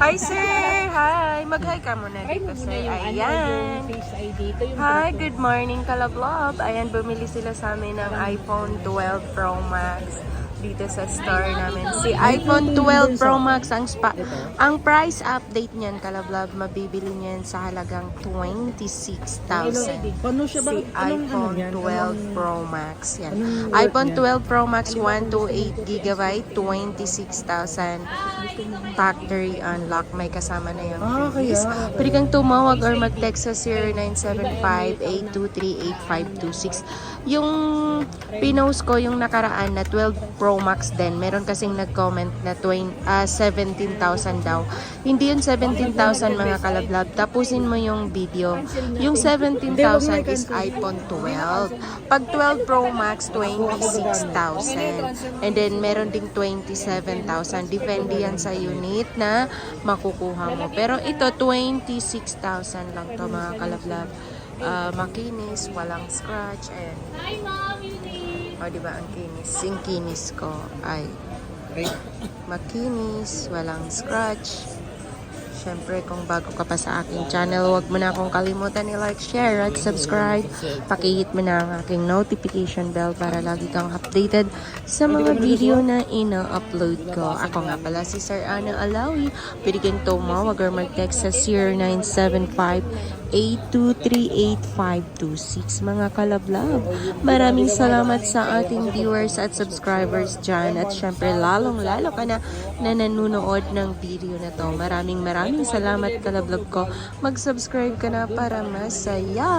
Hi, sir! Hi! Mag-hi ka muna Try dito, mo muna sir. yung ano, Ayan. face ID. Ito yung Hi, good morning, Kalablob. Ayan, bumili sila sa amin ng iPhone 12 Pro Max dito sa store namin. Si iPhone 12 Pro Max ang spa ang price update niyan Kalablob mabibili niyan sa halagang 26,000. Paano siya ba? Si ano iPhone yan? 12 Pro Max. Yan. IPhone niya? 12 Pro Max 128 GB, 26,000. Factory unlock. May kasama na yung Ah, fees. kaya. Pwede kang tumawag or mag-text sa 0975-823-8526. Yung pinost ko yung nakaraan na 12 Pro Max din. Meron kasing nag-comment na 20, ah, 17,000 daw. Hindi yun 17,000 mga kalablab. Tapusin mo yung video. Yung 17,000 is iPhone 12. Pag 12 Pro Max, 26,000. And then, meron ding 27,000. Depende yan sa unit na makukuha mo. Pero ito, 26,000 lang to mga kalablab. Ah, makinis, walang scratch, and... O, di ba ang kinis? Yung kinis ko ay makinis, walang scratch. Siyempre, kung bago ka pa sa aking channel, huwag mo na akong kalimutan i-like, share, at subscribe. Pakihit mo na ang aking notification bell para lagi kang updated sa mga video na ina-upload ko. Ako nga pala si Sir Ana Alawi. Pwede kang tumawag or mag-text sa 0975-823-8526. Mga kalablab, maraming salamat sa ating viewers at subscribers dyan. At syempre, lalong-lalo ka na na nanonood ng video na to. Maraming maraming salamat kalablog ko. Mag-subscribe ka na para masaya.